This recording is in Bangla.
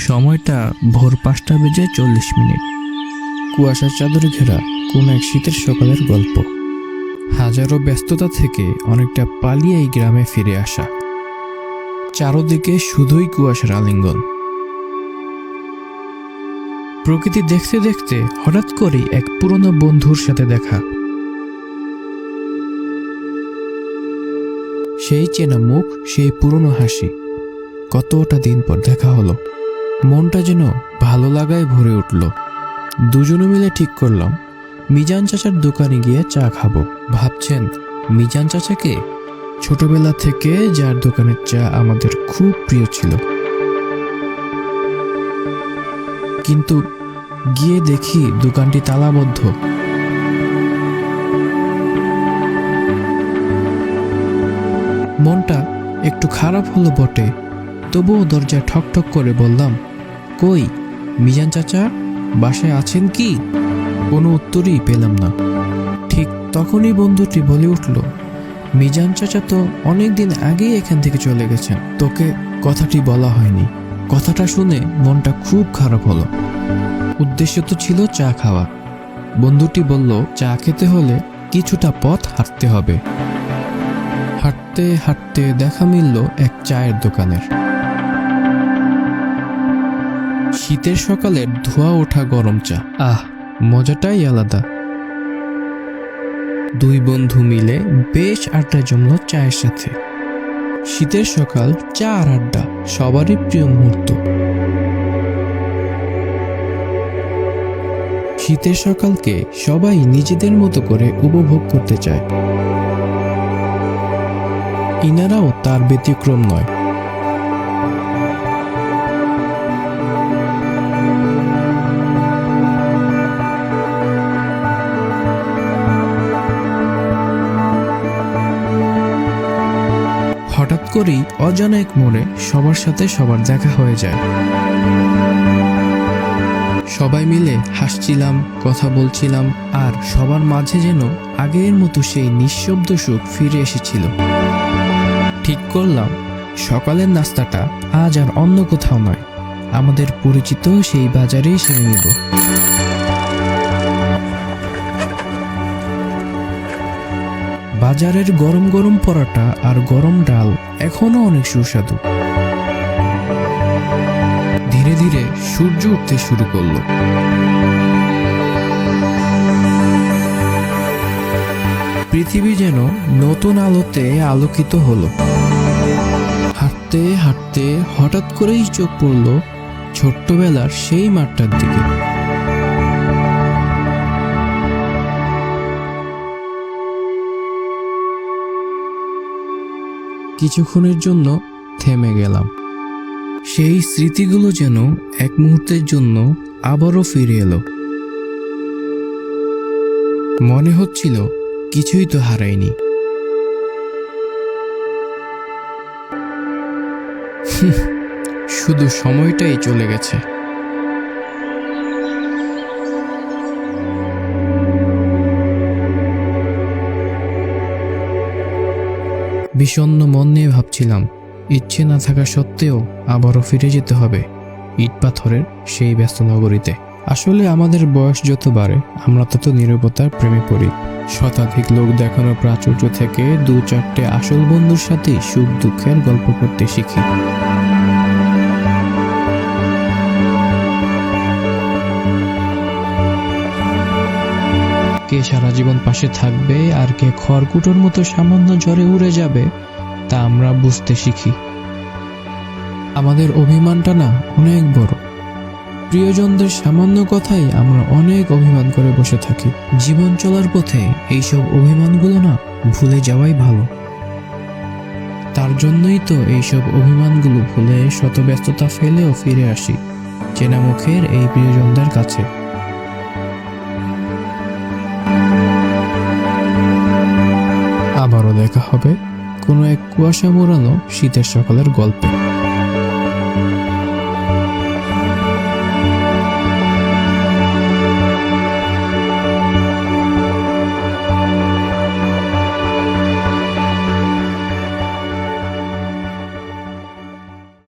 সময়টা ভোর পাঁচটা বেজে চল্লিশ মিনিট। কুয়াশার চাদরে ঘেরা কোন এক শীতের সকালের গল্প। হাজারো ব্যস্ততা থেকে অনেকটা পালিয়ে এই গ্রামে ফিরে আসা। চারোদিকে শুধুই কুয়াশার আলিঙ্গন। প্রকৃতি দেখতে দেখতে হঠাৎ করেই এক পুরনো বন্ধুর সাথে দেখা। সেই চেনা মুখ, সেই পুরনো হাসি। কতটা দিন পর দেখা হলো। মনটা যেন ভালো লাগায় ভরে উঠল। দুজনে মিলে ঠিক করলাম। মিজান চাচার দোকানে গিয়ে চা খাব। ভাবছেন, মিজান চাচাকে? ছোটবেলা থেকে যার দোকানের চা আমাদের খুব প্রিয় ছিল। কিন্তু গিয়ে দেখি দোকানটি তালাবদ্ধ। মনটা একটু খারাপ হলো বটে। তবুও দরজায় ঠকঠক করে বললাম কই? মিজান চাচা, বাসায় আছেন কি? কোনো উত্তরই পেলাম না। ঠিক তখনই বন্ধুটি বলে উঠল, মিজান চাচা তো অনেক দিন আগেই এখান থেকে চলে গেছেন। তোকে কথাটি বলা হয়নি। কথাটা শুনে মনটা খুব খারাপ হলো। উদ্দেশ্য তো ছিল চা খাওয়া বন্ধুটি বলল, চা খেতে হলে কিছুটা পথ হাঁটতে হবে। হাঁটতে হাঁটতে দেখা মিলল এক চায়ের দোকানের। শীতের সকালের ধোয়া ওঠা গরম চা। আহ, মজাটাই আলাদা। দুই বন্ধু মিলে বেশ আড্ডা জমল চায়ের সাথে। শীতের সকাল চা আর আড্ডা, সবারই প্রিয় মুহূর্ত। শীতের সকালকে সবাই নিজেদের মতো করে উপভোগ করতে চায়। ইনারাও তার ব্যতিক্রম নয়। হঠাৎ করেই অজানা এক মোড়ে সবার সাথে সবার দেখা হয়ে যায়। সবাই মিলে হাসছিলাম, কথা বলছিলাম, আর সবার মাঝে যেন আগের মতো সেই নিঃশব্দ সুখ ফিরে এসেছিল। ঠিক করলাম, সকালের নাস্তাটা আজ আর অন্য কোথাও নয়, আমাদের পরিচিত সেই বাজারেই সেরে নেব। বাজারের গরম গরম পরোটা আর গরম ডাল এখনও অনেক সুস্বাদু। ধীরে ধীরে সূর্য উঠতে শুরু করল। পৃথিবী যেন নতুন আলোতে আলোকিত হলো। হাঁটতে হাঁটতে হঠাৎ করেই চোখ পড়ল ছোট্টবেলার সেই মাঠটার দিকে। কিছুক্ষণের জন্য থেমে গেলাম। সেই স্মৃতিগুলো যেন এক মুহূর্তের জন্য আবারও ফিরে এলো। মনে হচ্ছিল কিছুই তো হারাইনি হুঁ, শুধু সময়টাই চলে গেছে। বিষণ্ণ মন নিয়ে ভাবছিলাম, ইচ্ছে না থাকা সত্ত্বেও আবারও ফিরে যেতে হবে ইট পাথরের সেই ব্যস্ত নগরীতে। আসলে আমাদের বয়স যত বাড়ে, আমরা তত নিরবতার প্রেমে পড়ি। শতাধিক লোক দেখানো প্রাচুর্য থেকে দু চারটে আসল বন্ধুর সাথে সুখ দুঃখের গল্প করতে শিখি। কে সারা জীবন পাশে থাকবে আর কে খড়কুটোর মতো সামান্য জ্বরে উড়ে যাবে, তা আমরা বুঝতে শিখি। আমাদের অভিমানটা না অনেক বড়। প্রিয়জনদের সামান্য কথাই আমরা অনেক অভিমান করে বসে থাকি। জীবন চলার পথে এইসব অভিমানগুলো না ভুলে যাওয়াই ভালো। তার জন্যই তো এইসব অভিমানগুলো ভুলে শত ব্যস্ততা ফেলেও ফিরে আসি, চেনা মুখের এই প্রিয়জনদের কাছে। দেখা হবে কোনো এক কুয়াশা মোড়ানো শীতের সকালের গল্পে।